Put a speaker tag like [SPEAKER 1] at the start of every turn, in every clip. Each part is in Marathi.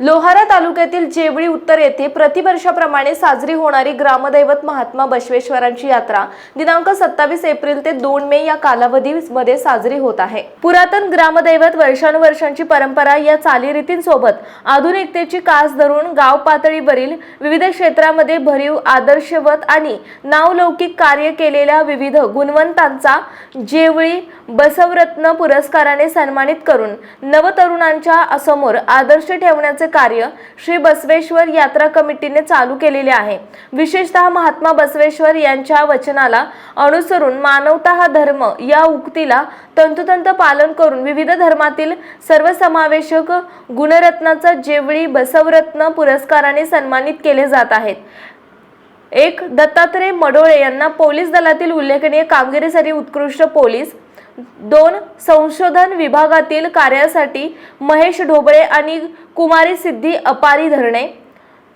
[SPEAKER 1] लोहारा तालुक्यातील जेवळी उत्तर येथे प्रतिवर्षाप्रमाणे साजरी होणारी ग्रामदैवत महात्मा बसवेश्वरांची यात्रा दिनांक सत्तावीस एप्रिल ते दोन मे या कालावधीमध्ये साजरी होत आहे. पुरातन ग्रामदैवत वर्षानुवर्षांची परंपरा या चालीरीतींसोबत आधुनिकतेची कास धरून गाव पातळीवरील विविध क्षेत्रामध्ये भरीव आदर्शवत आणि नावलौकिक कार्य केलेल्या विविध गुणवंतांचा जेवळी बसवरत्न पुरस्काराने सन्मानित करून नवतरुणांच्या समोर आदर्श ठेवण्याचे कार्य श्री बसवेश्वर यात्रा कमिटीने चालू केलेले आहे. विशेषतः महात्मा बसवेश्वर यांच्या वचनाला अनुसरून मानवता हा धर्म या उक्तीला तंतोतंत पालन करून विविध धर्मातील सर्वसमावेशक गुणरत्नाचा जेवळी बसवरत्न पुरस्काराने सन्मानित केले जात आहेत. एक दत्तात्रय मडोळे यांना पोलीस दलातील उल्लेखनीय कामगिरीसाठी उत्कृष्ट पोलीस दोन संशोधन विभागातील कार्यासाठी महेश ढोबळे आणि कुमारी सिद्धी अपारी धरणे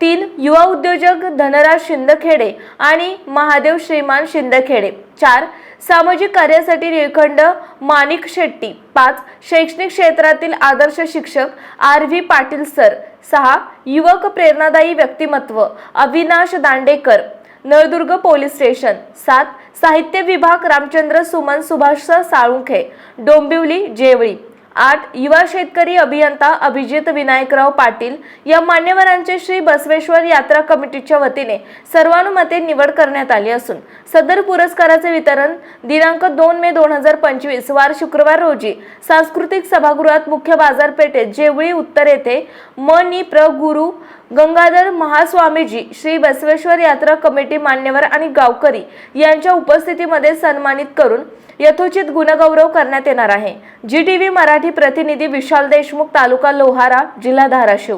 [SPEAKER 1] तीन युवा उद्योजक धनराज शिंदखेडे आणि महादेव श्रीमान शिंदखेडे चार सामाजिक कार्यासाठी निळखंड माणिक शेट्टी पाच शैक्षणिक क्षेत्रातील आदर्श शिक्षक आर व्ही पाटील सर सहा युवक प्रेरणादायी व्यक्तिमत्व अविनाश दांडेकर नळदुर्ग पोलीस स्टेशन. सात साहित्य विभाग रामचंद्र सुमन सुभाष साळुंखे डोंबिवली जेवळी. आठ युवा शेतकरी अभियंता अभिजित विनायकराव पाटील या मान्यवरांचे श्री बसवेश्वर यात्रा कमिटीच्या वतीने सर्वानुमते निवड करण्यात आली असून सदर पुरस्काराचे वितरण दिनांक दोन मे दोन हजार पंचवीस वार शुक्रवार रोजी सांस्कृतिक सभागृहात मुख्य बाजारपेठेत जेवळी उत्तर येथे म नि प्र गुरु गंगाधर महास्वामीजी श्री बसवेश्वर यात्रा कमिटी मान्यवर आणि गावकरी यांच्या उपस्थितीमध्ये सन्मानित करून यथोचित गुणगौरव करण्यात येणार आहे. जी टी व्ही मराठी प्रतिनिधी विशाल देशमुख तालुका लोहारा जिल्हा धाराशिव.